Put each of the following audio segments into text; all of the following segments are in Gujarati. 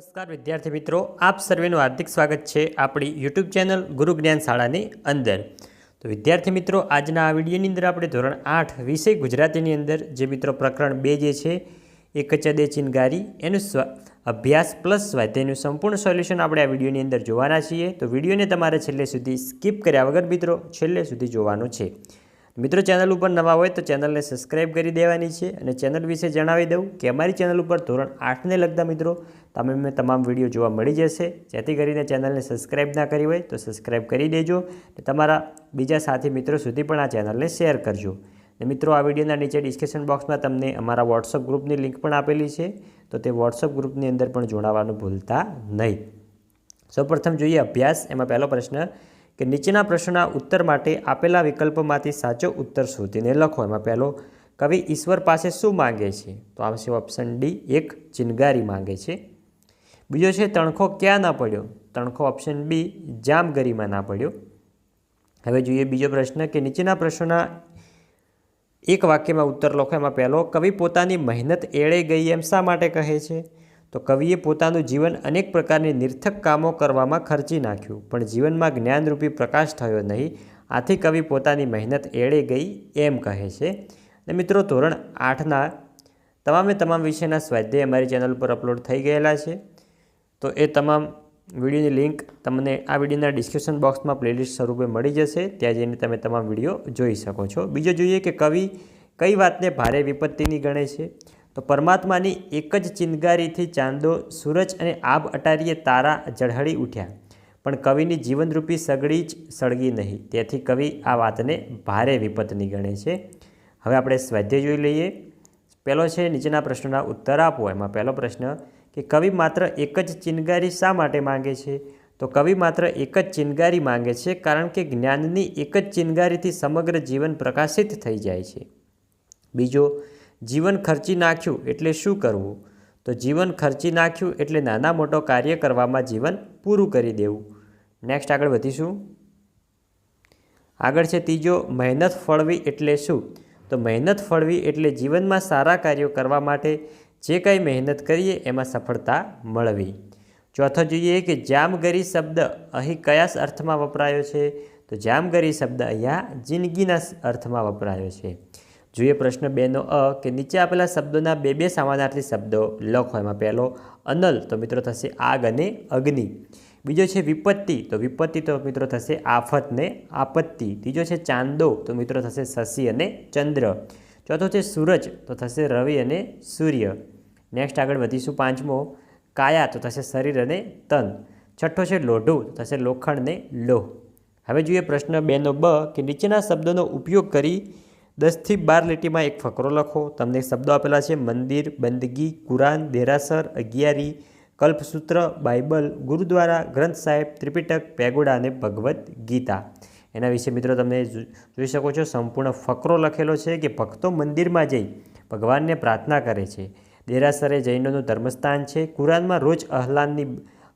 નમસ્કાર, વિદ્યાર્થી મિત્રો. આપ સર્વેનું હાર્દિક સ્વાગત છે આપણી યુટ્યુબ ચેનલ ગુરુ જ્ઞાન શાળાની અંદર. તો વિદ્યાર્થી મિત્રો, આજના આ વિડીયોની અંદર આપણે ધોરણ આઠ વિષય ગુજરાતીની અંદર, જે મિત્રો પ્રકરણ બે જે છે એક ચદે ચિનગારી, એનું સ્વ અભ્યાસ પ્લસ સ્વાધ્યાયનું સંપૂર્ણ સોલ્યુશન આપણે આ વિડીયોની અંદર જોવાના છીએ. તો વિડીયોને તમારે છેલ્લે સુધી સ્કીપ કર્યા વગર મિત્રો, છેલ્લે સુધી જોવાનો છે. મિત્રો ચેનલ ઉપર નવા હોય તો ચેનલને સબસ્ક્રાઈબ કરી દેવાની છે અને ચેનલ વિશે જણાવી દઉં કે અમારી ચેનલ ઉપર ધોરણ આઠને લગતા મિત્રો, તમે તમામ વીડિયો જોવા મળી જશે. જેથી કરીને ચેનલને સબસ્ક્રાઈબ ના કરી હોય તો સબસ્ક્રાઈબ કરી દેજો અને તમારા બીજા સાથી મિત્રો સુધી પણ આ ચેનલને શેર કરજો. અને મિત્રો, આ વિડીયોના નીચે ડિસ્ક્રિપ્શન બોક્સમાં તમને અમારા વોટ્સઅપ ગ્રુપની લિંક પણ આપેલી છે, તો તે વોટ્સઅપ ગ્રુપની અંદર પણ જોડાવાનું ભૂલતા નહીં. સૌપ્રથમ જોઈએ અભ્યાસ, એમાં પહેલો પ્રશ્ન કે નીચેના પ્રશ્નના ઉત્તર માટે આપેલા વિકલ્પમાંથી સાચો ઉત્તર શોધીને લખો. એમાં પહેલો, કવિ ઈશ્વર પાસે શું માંગે છે? તો આવશે ઓપ્શન ડી એક, ચિનગારી માંગે છે. બીજો છે, તણખો ક્યાં ના પડ્યો? તણખો ઓપ્શન બી જામગરીમાં ના પડ્યો. હવે જોઈએ બીજો પ્રશ્ન કે નીચેના પ્રશ્નના એક વાક્યમાં ઉત્તર લખો. એમાં પહેલો, કવિ પોતાની મહેનત એળે ગઈ એમ શા માટે કહે છે? તો કવિએ પોતાનું જીવન અનેક પ્રકારની નિર્થક કામો કરવામાં ખર્ચી નાખ્યું, પણ જીવનમાં જ્ઞાનરૂપી પ્રકાશ થયો નહીં. આથી કવિ પોતાની મહેનત એળે ગઈ એમ કહે છે. અને મિત્રો, ધોરણ આઠના તમામે તમામ વિષયના સ્વાધ્યાય અમારી ચેનલ પર અપલોડ થઈ ગયેલા છે. તો એ તમામ વિડીયોની લિંક તમને આ વિડીયોના ડિસ્ક્રિપ્શન બોક્સમાં પ્લેલિસ્ટ સ્વરૂપે મળી જશે. ત્યાં જઈને તમે તમામ વીડિયો જોઈ શકો છો. બીજો જોઈએ કે કવિ કઈ વાતને ભારે વિપત્તિની ગણે છે? તો પરમાત્માની એક જ ચિનગારીથી ચાંદો, સૂરજ અને આબ અટારીએ તારા ઝળહળી ઉઠ્યા. પણ કવિની જીવનરૂપી સગડી જ સળગી નહીં. તેથી કવિ આ વાતને ભારે વિપત્ની ગણે છે. હવે આપણે સ્વાધ્યાય જોઈ લઈએ. પહેલો છે નીચેના પ્રશ્નોના ઉત્તર આપો. એમાં પહેલો પ્રશ્ન કે કવિ માત્ર એક જ ચિનગારી શા માટે માંગે છે? તો કવિ માત્ર એક જ ચિનગારી માંગે છે કારણ કે જ્ઞાનની એક જ ચિનગારીથી સમગ્ર જીવન પ્રકાશિત થઈ જાય છે. બીજો જીવન ખર્ચી નાખ્યું એટલે શું કરવું? તો જીવન ખર્ચી નાખ્યું એટલે નાના મોટો કાર્ય કરવામાં જીવન પૂરું કરી દેવું. નેક્સ્ટ આગળ વધીશું. આગળ છે ત્રીજો, મહેનત ફળવી એટલે શું? તો મહેનત ફળવી એટલે જીવનમાં સારા કાર્યો કરવા માટે જે કંઈ મહેનત કરીએ એમાં સફળતા મળવી. ચોથો જોઈએ કે જામગરી શબ્દ અહીં કયા અર્થમાં વપરાયો છે? તો જામગરી શબ્દ અહીંયા જિંદગીના અર્થમાં વપરાયો છે. જોઈએ પ્રશ્ન બેનો અ, કે નીચે આપેલા શબ્દોના બે બે સમાનાર્થી શબ્દો લખો એમાં પહેલો અનલ, તો મિત્રો થશે આગ અને અગ્નિ. બીજો છે વિપત્તિ, તો વિપત્તિ, તો મિત્રો થશે આફત ને આપત્તિ. ત્રીજો છે ચાંદો, તો મિત્રો થશે શશી અને ચંદ્ર. ચોથો છે સૂરજ, તો થશે રવિ અને સૂર્ય. નેક્સ્ટ આગળ વધીશું પાંચમો. કાયા, તો થશે શરીર અને તન. છઠ્ઠો છે લોઢું, તો થશે લોખંડ ને લોહ. હવે જોઈએ પ્રશ્ન બેનો બ, કે નીચેના શબ્દોનો ઉપયોગ કરી દસથી બાર લીટીમાં એક ફકરો લખો. તમને શબ્દો આપેલા છે, મંદિર, બંદગી, કુરાન, દેરાસર, અગિયારી, કલ્પસૂત્ર, બાઇબલ, ગુરુદ્વારા, ગ્રંથ સાહેબ, ત્રિપિટક, પેગોડા અને ભગવદ્ ગીતા. એના વિશે મિત્રો તમે જોઈ શકો છો, સંપૂર્ણ ફકરો લખેલો છે કે ભક્તો મંદિરમાં જઈ ભગવાનને પ્રાર્થના કરે છે. દેરાસરે જૈનોનું ધર્મસ્થાન છે. કુરાનમાં રોજ અહલાનની,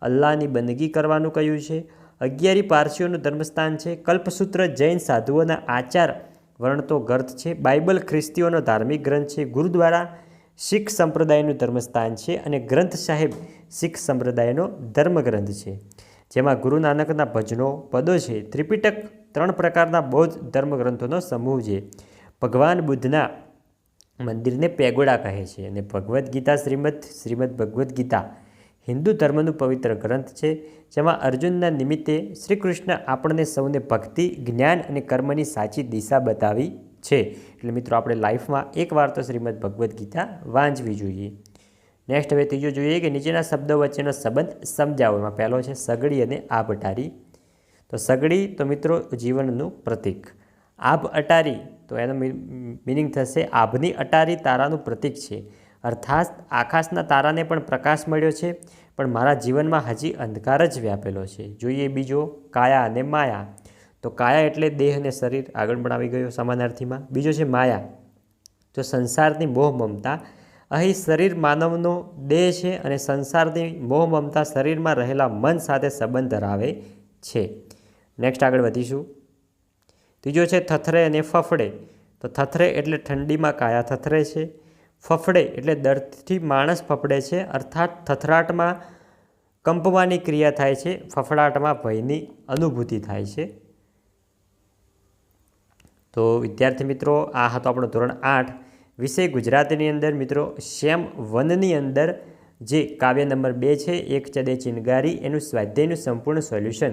અલ્લાહની બંદગી કરવાનું કહ્યું છે. અગિયારી પારસીઓનું ધર્મસ્થાન છે. કલ્પસૂત્ર જૈન સાધુઓના આચાર વર્ણતો ગ્રંથ છે. બાઇબલ ખ્રિસ્તીઓનો ધાર્મિક ગ્રંથ છે. ગુરુદ્વારા શીખ સંપ્રદાયનું ધર્મસ્થાન છે અને ગ્રંથ સાહેબ શીખ સંપ્રદાયનો ધર્મગ્રંથ છે. જેમાં ગુરુ નાનકના ભજનો, પદો છે. ત્રિપિટક ત્રણ પ્રકારના બૌદ્ધ ધર્મગ્રંથોનો સમૂહ છે. ભગવાન બુદ્ધના મંદિરને પેગોડા કહે છે અને ભગવદ્ ગીતા શ્રીમદ શ્રીમદ ભગવદ્ ગીતા હિન્દુ ધર્મનું પવિત્ર ગ્રંથ છે, જેમાં અર્જુનના નિમિત્તે શ્રી કૃષ્ણ આપણને સૌને ભક્તિ, જ્ઞાન અને કર્મની સાચી દિશા બતાવી છે. એટલે મિત્રો, આપણે લાઈફમાં એકવાર તો શ્રીમદ ભગવદ્ ગીતા વાંચવી જોઈએ. નેક્સ્ટ હવે ત્રીજો જોઈએ કે નીચેના શબ્દો વચ્ચેનો સંબંધ સમજાવો. એમાં પહેલો છે, સગડી અને આભ અટારી તો સગડી તો મિત્રો જીવનનું પ્રતીક. આભ અટારી, તો એનો મિનિંગ થશે, આભની અટારી તારાનું પ્રતીક છે. અર્થાત આકાશના તારાને પણ પ્રકાશ મળ્યો છે, પણ મારા જીવનમાં હજી અંધકાર જ વ્યાપેલો છે. જોઈએ બીજો, કાયા અને માયા. તો કાયા એટલે દેહ અને શરીર આગળ પણ આવી ગયો સમાનાર્થીમાં. બીજો છે માયા. તો સંસારની મોહ મમતા, અહીં શરીર માનવનો દેહ છે અને સંસારની મોહ મમતા શરીરમાં રહેલા મન સાથે સંબંધ ધરાવે છે. નેક્સ્ટ આગળ વધીશું. ત્રીજો છે થથરે અને ફફડે. તો થથરે એટલે ઠંડીમાં કાયા થથરે છે. ફફડે એટલે દર્દથી માણસ ફફડે છે, અર્થાત થથરાટમાં કંપવાની ક્રિયા થાય છે, ફફડાટમાં ભયની અનુભૂતિ થાય છે. તો વિદ્યાર્થી મિત્રો, આ હતો આપણો ધોરણ આઠ. વિષય ગુજરાતીની અંદર મિત્રો, શ્યામ વનની અંદર જે કાવ્ય નંબર બે છે, એક ચદે ચિનગારી, એનું સ્વાધ્યાયનું સંપૂર્ણ સોલ્યુશન.